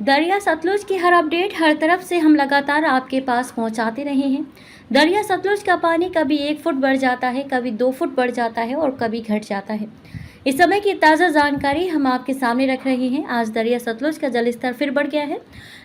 दरिया सतलुज की हर अपडेट हर तरफ़ से हम लगातार आपके पास पहुंचाते रहे हैं। दरिया सतलुज का पानी कभी एक फुट बढ़ जाता है, कभी दो फुट बढ़ जाता है और कभी घट जाता है। इस समय की ताज़ा जानकारी हम आपके सामने रख रहे हैं। आज दरिया सतलुज का जलस्तर फिर बढ़ गया है।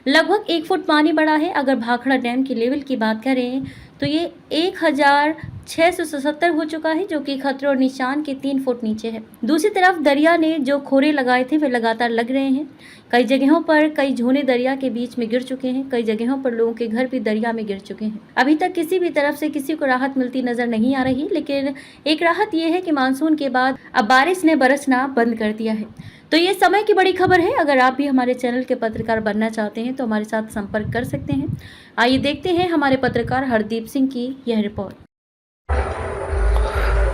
लगभग एक फुट पानी बढ़ा है। अगर भाखड़ा डैम की लेवल की बात करें तो ये एक हज़ार छः सौ सतहत्तर हो चुका है, जो कि खतरे और निशान के तीन फुट नीचे है। दूसरी तरफ़ दरिया ने जो खोरे लगाए थे, वे लगातार लग रहे हैं। कई जगहों पर कई झोने दरिया के बीच में गिर चुके हैं। कई जगहों पर लोगों के घर भी दरिया में गिर चुके हैं। अभी तक किसी भी तरफ़ से किसी को राहत मिलती नज़र नहीं आ रही, लेकिन एक राहत ये है कि मानसून के बाद अब बारिश ने बरसना बंद कर दिया है। तो ये समय की बड़ी खबर है। अगर आप भी हमारे चैनल के पत्रकार बनना चाहते हैं तो हमारे साथ संपर्क कर सकते हैं। आइए देखते हैं हमारे पत्रकार हरदीप सिंह की यह रिपोर्ट।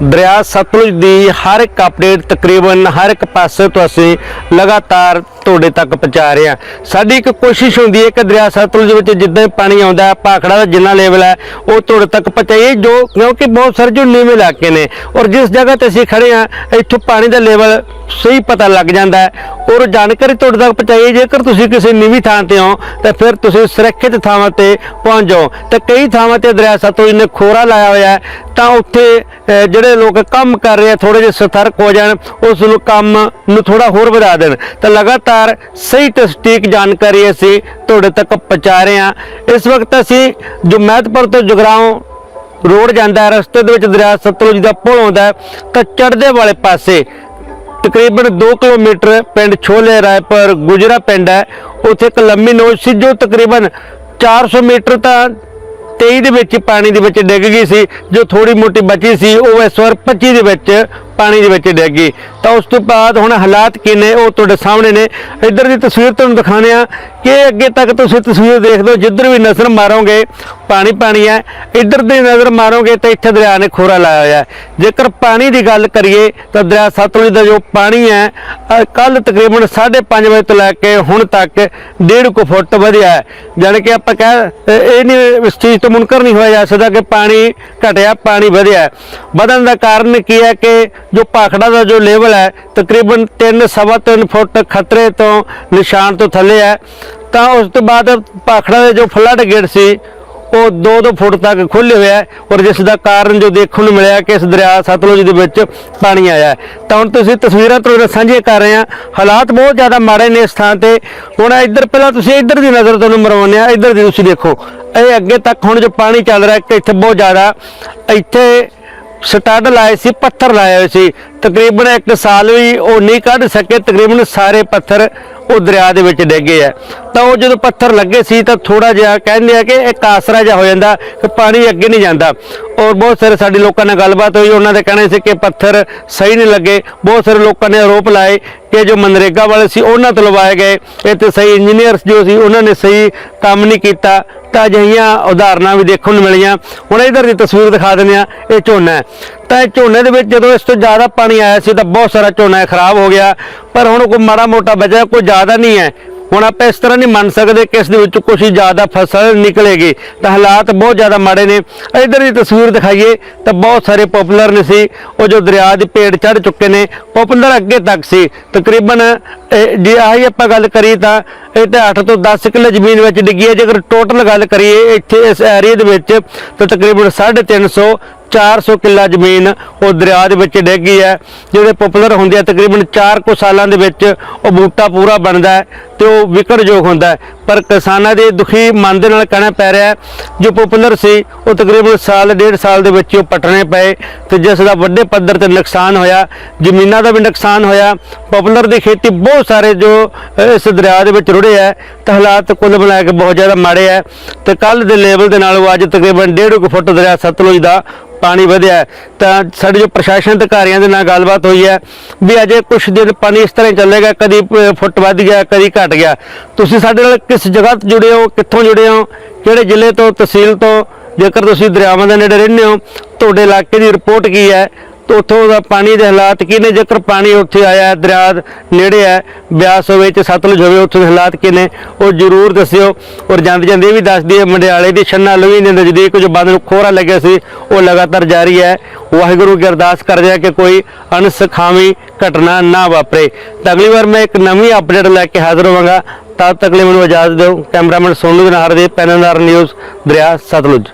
ਦਰਿਆ ਸਤਲੁਜ ਦੀ ਹਰ ਇੱਕ ਅਪਡੇਟ ਤਕਰੀਬਨ ਹਰ ਇੱਕ ਪਾਸੇ ਤੋਂ ਅਸੀਂ ਲਗਾਤਾਰ ਤੁਹਾਡੇ ਤੱਕ ਪਹੁੰਚਾ ਰਹੇ ਹਾਂ। ਸਾਡੀ ਇੱਕ ਕੋਸ਼ਿਸ਼ ਹੁੰਦੀ ਹੈ ਕਿ ਦਰਿਆ ਸਤਲੁਜ ਵਿੱਚ ਜਿੱਦਾਂ ਹੀ ਪਾਣੀ ਆਉਂਦਾ ਹੈ, ਭਾਖੜਾ ਦਾ ਜਿੰਨਾ ਲੈਵਲ ਹੈ, ਉਹ ਤੁਹਾਡੇ ਤੱਕ ਪਹੁੰਚਾਈਏ, ਜੋ ਕਿਉਂਕਿ ਬਹੁਤ ਸਾਰੇ ਜੋ ਨੀਵੇਂ ਇਲਾਕੇ ਨੇ ਔਰ ਜਿਸ ਜਗ੍ਹਾ ਤੇ ਅਸੀਂ ਖੜੇ ਹਾਂ, ਇੱਥੋਂ ਪਾਣੀ ਦਾ ਲੈਵਲ ਸਹੀ ਪਤਾ ਲੱਗ ਜਾਂਦਾ ਹੈ ਔਰ ਜਾਣਕਾਰੀ ਤੁਹਾਡੇ ਤੱਕ ਪਹੁੰਚਾਈਏ, ਜੇਕਰ ਤੁਸੀਂ ਕਿਸੇ ਨੀਵੀਂ ਥਾਂ ਤੇ ਹੋ, ਤਾਂ ਫਿਰ ਤੁਸੀਂ ਸੁਰੱਖਿਅਤ ਥਾਵਾਂ ਤੇ ਪਹੁੰਚ ਜਾਓ। ਤੇ ਕਈ ਥਾਵਾਂ ਤੇ ਦਰਿਆ ਸਤਲੁਜ ਨੇ ਖੋਰਾ ਲਾਇਆ ਹੋਇਆ ਹੈ, ਤਾਂ ਉੱਥੇ ਜਿਹੜੇ ਜਿਹੜੇ ਲੋਕ ਕੰਮ ਕਰ ਰਹੇ ਆ ਥੋੜੇ ਜਿਹਾ ਸਤਰਕ ਹੋ ਜਾਣ, ਉਸ ਨੂੰ ਕੰਮ ਨੂੰ ਥੋੜਾ ਹੋਰ ਵਧਾ ਦੇਣ। ਤਾਂ ਲਗਾਤਾਰ ਸਹੀ ਤੇ ਸਟੀਕ ਜਾਣਕਾਰੀ ਅਸੀਂ ਤੁਹਾਡੇ ਤੱਕ ਪਹੁੰਚਾ ਰਹੇ ਹਾਂ। ਇਸ ਵਕਤ ਅਸੀਂ ਜੋ ਮਹਿਤਪੁਰ ਤੋਂ ਜਗਰਾਉਂ ਰੋਡ ਜਾਂਦਾ ਹੈ, ਰਸਤੇ ਦੇ ਵਿੱਚ ਦਰਿਆ ਸਤਲੁਜ ਦਾ ਪੁਲ ਆਉਂਦਾ ਤਾਂ ਚੜ੍ਹਦੇ ਵਾਲੇ ਪਾਸੇ ਤਕਰੀਬਨ 2 ਕਿਲੋਮੀਟਰ ਪਿੰਡ ਛੋਲੇ ਰਾਏਪੁਰ ਗੁਜਰਾ ਪਿੰਡ ਹੈ। ਉੱਥੇ ਇੱਕ ਲੰਮੀ ਨੋਚ ਸੀ, ਜੋ ਤਕਰੀਬਨ 400 ਮੀਟਰ ਤਾਂ 23 ਦੇ ਵਿੱਚ, ਪਾਣੀ ਦੇ ਵਿੱਚ ਡਿੱਗ ਗਈ ਸੀ, ਜੋ ਥੋੜੀ ਮੋਟੀ ਬਚੀ ਸੀ, ਉਹ ਇਸ ਵਾਰ 25 ਦੇ ਵਿੱਚ। ਪਾਣੀ ਦੇ ਵਿੱਚ ਡਿੱਗ ਗਈ। ਤਾਂ ਉਸ ਤੋਂ ਬਾਅਦ ਹੁਣ ਹਾਲਾਤ ਕੀ ਨੇ, ਉਹ ਤੁਹਾਡੇ ਸਾਹਮਣੇ ਨੇ। ਇੱਧਰ ਦੀ ਤਸਵੀਰ ਤੁਹਾਨੂੰ ਦਿਖਾਣੇ ਆ ਕਿ ਅੱਗੇ ਤੱਕ ਤੁਸੀਂ ਤਸਵੀਰ ਦੇਖਦੇ ਹੋ ਜਿੱਧਰ ਵੀ ਨਜ਼ਰ ਮਾਰੋਗੇ, ਪਾਣੀ ਪਾਣੀ ਹੈ। ਇੱਧਰ ਦੀ ਨਜ਼ਰ ਮਾਰੋਗੇ ਤਾਂ ਇੱਥੇ ਦਰਿਆ ਨੇ ਖੋਰਾ ਲਾਇਆ ਹੋਇਆ ਜੇਕਰ ਪਾਣੀ ਦੀ ਗੱਲ ਕਰੀਏ ਤਾਂ ਦਰਿਆ ਸਤਲੁਜ ਦਾ ਜੋ ਪਾਣੀ ਹੈ ਕੱਲ ਤਕਰੀਬਨ 5:30 ਵਜੇ ਤੋਂ ਲੈ ਕੇ ਹੁਣ ਤੱਕ 1.5 ਕੁ ਫੁੱਟ ਵਧਿਆ ਹੈ। ਜਾਣੀ ਕਿ ਆਪਾਂ ਕਹਿ, ਇਹ ਨਹੀਂ ਇਸ ਚੀਜ਼ ਤੋਂ ਮੁਨਕਰ ਨਹੀਂ ਹੋਇਆ ਜਾ ਸਕਦਾ ਕਿ ਪਾਣੀ ਘਟਿਆ, ਪਾਣੀ ਵਧਿਆ ਵਧਣ ਦਾ ਕਾਰਨ ਕੀ ਹੈ ਕਿ ਜੋ ਭਾਖੜਾ ਦਾ ਜੋ ਲੈਵਲ ਹੈ, ਤਕਰੀਬਨ 3.5 ਫੁੱਟ ਖਤਰੇ ਤੋਂ ਨਿਸ਼ਾਨ ਤੋਂ ਥੱਲੇ ਹੈ। ਤਾਂ ਉਸ ਤੋਂ ਬਾਅਦ ਭਾਖੜਾ ਦੇ ਜੋ ਫਲੱਡ ਗੇਟ ਸੀ, ਉਹ 2-2 ਫੁੱਟ ਤੱਕ ਖੁੱਲੇ ਹੋਇਆ ਔਰ ਜਿਸ ਦਾ ਕਾਰਨ ਜੋ ਦੇਖਣ ਨੂੰ ਮਿਲਿਆ ਕਿ ਇਸ ਦਰਿਆ ਸਤਲੁਜ ਦੇ ਵਿੱਚ ਪਾਣੀ ਆਇਆ ਤਾਂ ਹੁਣ ਤੁਸੀਂ ਤਸਵੀਰਾਂ ਤੁਹਾਡੇ ਨਾਲ ਸਾਂਝੀਆਂ ਕਰ ਰਹੇ ਹਾਂ। ਹਾਲਾਤ ਬਹੁਤ ਜ਼ਿਆਦਾ ਮਾੜੇ ਨੇ ਇਸ ਥਾਂ ਤੇ। ਹੁਣ ਇੱਧਰ ਪਹਿਲਾਂ ਤੁਸੀਂ ਇੱਧਰ ਦੀ ਨਜ਼ਰ ਤੁਹਾਨੂੰ ਮਰਵਾਉਂਦੇ ਆ ਇੱਧਰ ਦੀ ਤੁਸੀਂ ਦੇਖੋ। ਇਹ ਅੱਗੇ ਤੱਕ ਹੁਣ ਜੋ ਪਾਣੀ ਚੱਲ ਰਿਹਾ ਕਿ ਇੱਥੇ ਬਹੁਤ ਜ਼ਿਆਦਾ, ਇੱਥੇ ਸਟੱਡ ਲਾਏ ਸੀ, ਪੱਥਰ ਲਾਏ ਹੋਏ ਸੀ। ਤਕਰੀਬਨ ਇੱਕ ਸਾਲ ਵੀ ਉਹ ਨਹੀਂ ਕੱਢ ਸਕੇ, ਤਕਰੀਬਨ ਸਾਰੇ ਪੱਥਰ ਉਹ ਦਰਿਆ ਦੇ ਵਿੱਚ ਡਿੱਗੇ ਆ। ਤਾਂ ਉਹ ਜਦੋਂ ਪੱਥਰ ਲੱਗੇ ਸੀ ਤਾਂ ਥੋੜਾ ਜਿਹਾ ਕਹਿੰਦੇ ਆ ਕਿ ਇੱਕ ਆਸਰਾ ਜਿਹਾ ਹੋ ਜਾਂਦਾ ਕਿ ਪਾਣੀ ਅੱਗੇ ਨਹੀਂ ਜਾਂਦਾ। ਔਰ ਬਹੁਤ ਸਾਰੇ ਸਾਡੇ ਲੋਕਾਂ ਨਾਲ ਗੱਲਬਾਤ ਹੋਈ, ਉਹਨਾਂ ਦੇ ਕਹਿਣੇ ਸੀ ਕਿ ਪੱਥਰ ਸਹੀ ਨਹੀਂ ਲੱਗੇ। ਬਹੁਤ ਸਾਰੇ ਲੋਕਾਂ ਨੇ ਆਰੋਪ ਲਾਏ ਕਿ ਜੋ ਮਨਰੇਗਾ ਵਾਲੇ ਸੀ, ਉਹਨਾਂ ਤੋਂ ਲਵਾਏ ਗਏ। ਇੱਥੇ ਸਹੀ ਇੰਜੀਨੀਅਰਸ ਜੋ ਸੀ, ਉਹਨਾਂ ਨੇ ਸਹੀ ਕੰਮ ਨਹੀਂ ਕੀਤਾ। ਤਾਂ ਅਜਿਹੀਆਂ ਉਦਾਹਰਨਾਂ ਵੀ ਦੇਖਣ ਨੂੰ ਮਿਲੀਆਂ। ਹੁਣ ਇਧਰ ਦੀ ਤਸਵੀਰ ਦਿਖਾ ਦਿੰਦੇ ਆ ਇਹ ਝੋਨਾ ਹੈ। ਤਾਂ ਇਹ ਝੋਨੇ ਦੇ ਵਿੱਚ ਜਦੋਂ ਇਸ ਤੋਂ ਜ਼ਿਆਦਾ ਪਾਣੀ ਆਇਆ ਸੀ ਤਾਂ ਬਹੁਤ ਸਾਰਾ ਝੋਨਾ ਖਰਾਬ ਹੋ ਗਿਆ। ਪਰ ਹੁਣ ਕੋਈ ਮਾੜਾ ਮੋਟਾ ਬਚਿਆ, ਕੋਈ ਜ਼ਿਆਦਾ ਨਹੀਂ ਹੈ। ਹੁਣ ਆਪਾਂ ਇਸ ਤਰ੍ਹਾਂ ਨਹੀਂ ਮੰਨ ਸਕਦੇ ਕਿ ਇਸ ਦੇ ਵਿੱਚ ਕੁਝ ਜ਼ਿਆਦਾ ਫਸਲ ਨਿਕਲੇਗੀ। ਤਾਂ ਹਾਲਾਤ ਬਹੁਤ ਜ਼ਿਆਦਾ ਮਾੜੇ ਨੇ। ਇਧਰ ਦੀ ਤਸਵੀਰ ਦਿਖਾਈਏ ਤਾਂ ਬਹੁਤ ਸਾਰੇ ਪਪੂਲਰ ਨੇ ਸੀ। ਉਹ ਜੋ ਦਰਿਆ ਦੀ ਪੇੜ ਚੜ ਚੁੱਕੇ ਨੇ। ਪਪੂਲਰ ਅੱਗੇ ਤੱਕ ਸੀ। ਤਕਰੀਬਨ, ਇਹ ਜੇ ਆਹੀ ਆਪਾਂ ਗੱਲ ਕਰੀਏ ਤਾਂ ਇਹ ਤਾਂ 8 ਤੋਂ 10 ਕਿੱਲੇ ਜ਼ਮੀਨ ਵਿੱਚ ਡਿੱਗੀ ਹੈ। ਜੇਕਰ ਟੋਟਲ ਗੱਲ ਕਰੀਏ ਇੱਥੇ ਇਸ ਏਰੀਆ ਦੇ ਵਿੱਚ ਤਾਂ ਤਕਰੀਬਨ 350 400 ਕਿੱਲਾ ਜ਼ਮੀਨ ਉਹ ਦਰਿਆ ਦੇ ਵਿੱਚ ਡਿੱਗੀ ਹੈ। ਜਿਹੜੇ ਪਪੂਲਰ ਹੁੰਦੇ ਆ, ਤਕਰੀਬਨ 4 ਕੁ ਸਾਲਾਂ ਦੇ ਵਿੱਚ ਉਹ ਬੂਟਾ ਪੂਰਾ ਬਣਦਾ ਹੈ ਤੇ ਉਹ ਵਿਕੜਯੋਗ ਹੁੰਦਾ ਹੈ। ਪਰ ਕਿਸਾਨਾਂ ਦੇ ਦੁਖੀ ਮਨ ਦੇ ਨਾਲ ਕਹਿਣਾ ਪੈ ਰਿਹਾ ਜੋ ਪਪੂਲਰ ਸੀ, ਉਹ ਤਕਰੀਬਨ ਸਾਲ, ਡੇਢ ਸਾਲ ਦੇ ਵਿੱਚ ਉਹ ਪਟਣੇ ਪਏ ਤੇ ਜਿਸ ਦਾ ਵੱਡੇ ਪੱਧਰ ਤੇ ਨੁਕਸਾਨ ਹੋਇਆ, ਜ਼ਮੀਨਾਂ ਦਾ ਵੀ ਨੁਕਸਾਨ ਹੋਇਆ। ਪਪੂਲਰ ਦੀ ਖੇਤੀ ਬਹੁਤ ਸਾਰੇ ਜੋ ਇਸ ਦਰਿਆ ਦੇ ਵਿੱਚ ਰੁੜੇ ਹੈ, ਤਾਂ ਹਾਲਾਤ ਕੁੱਲ ਮਿਲਾ ਕੇ ਬਹੁਤ ਜ਼ਿਆਦਾ ਮਾੜੇ ਹੈ। ਤੇ ਕੱਲ ਦੇ ਲੈਵਲ ਦੇ ਨਾਲ ਅੱਜ ਤਕਰੀਬਨ 1.5 ਫੁੱਟ ਦਰਿਆ ਸਤਲੁਜ ਦਾ ਪਾਣੀ ਵਧਿਆ ਤਾਂ ਸਾਡੇ ਜੋ ਪ੍ਰਸ਼ਾਸਨ ਅਧਿਕਾਰੀਆਂ ਦੇ ਨਾਲ ਗੱਲਬਾਤ ਹੋਈ ਹੈ ਵੀ ਅਜੇ ਕੁਝ ਦਿਨ ਪਾਣੀ ਇਸ ਤਰ੍ਹਾਂ ਚੱਲੇਗਾ, ਕਦੀ ਫੁੱਟ ਵੱਧ ਗਿਆ, ਕਦੀ ਘਟ ਗਿਆ। ਤੁਸੀਂ ਸਾਡੇ ਨਾਲ ਕਿਸ ਜਗ੍ਹਾ ਤੋਂ ਜੁੜੇ ਹੋ, ਕਿੱਥੋਂ ਜੁੜੇ ਹੋ, ਕਿਹੜੇ ਜ਼ਿਲ੍ਹੇ ਤੋਂ, ਤਹਿਸੀਲ ਤੋਂ, ਜੇਕਰ ਤੁਸੀਂ ਦਰਿਆਵਾਂ ਦੇ ਨੇੜੇ ਰਹਿੰਦੇ ਹੋ, ਤੁਹਾਡੇ ਇਲਾਕੇ ਦੀ ਰਿਪੋਰਟ ਕੀ ਹੈ? ਤਾਂ ਉੱਥੋਂ ਦਾ ਪਾਣੀ ਦੇ ਹਾਲਾਤ ਕੀ ਨੇ ਜੇਕਰ ਪਾਣੀ ਉੱਥੇ ਆਇਆ ਦਰਿਆ ਨੇੜੇ ਹੈ, ਬਿਆਸ ਹੋਵੇ ਤੇ ਸਤਲੁਜ ਹੋਵੇ, ਉੱਥੋਂ ਦੇ ਹਾਲਾਤ ਕੀ ਉਹ ਜ਼ਰੂਰ ਦੱਸਿਓ। ਔਰ ਜਾਂਦੇ ਜਾਂਦੇ ਇਹ ਵੀ ਦੱਸਦੀ ਹੈ, ਮੰਡਿਆਲੇ ਦੀ ਛੰਨਾ ਲਵੀ ਦੇ ਨਜ਼ਦੀਕ ਜੋ ਬੰਦ ਨੂੰ ਖੋਰਾ ਲੱਗਿਆ ਸੀ, ਉਹ ਲਗਾਤਾਰ ਜਾਰੀ ਹੈ। ਵਾਹਿਗੁਰੂ ਕੀ ਅਰਦਾਸ ਕਰਦੇ ਆ ਕਿ ਕੋਈ ਅਣਸਖਾਵੀ ਘਟਨਾ ਨਾ ਵਾਪਰੇ। ਤਾਂ ਅਗਲੀ ਵਾਰ ਮੈਂ ਇੱਕ ਨਵੀਂ ਅਪਡੇਟ ਲੈ ਕੇ ਹਾਜ਼ਰ ਹੋਵਾਂਗਾ। ਤਦ ਤੱਕ ਲਈ ਮੈਨੂੰ ਇਜਾਜ਼ਤ ਦਿਓ। ਕੈਮਰਾਮੈਨ ਸੋਨੂ ਦੇ ਨਾਲ ਦੇ ਪੈਨਨਾਰ ਨਿਊਜ਼, ਦਰਿਆ, ਸਤਲੁਜ।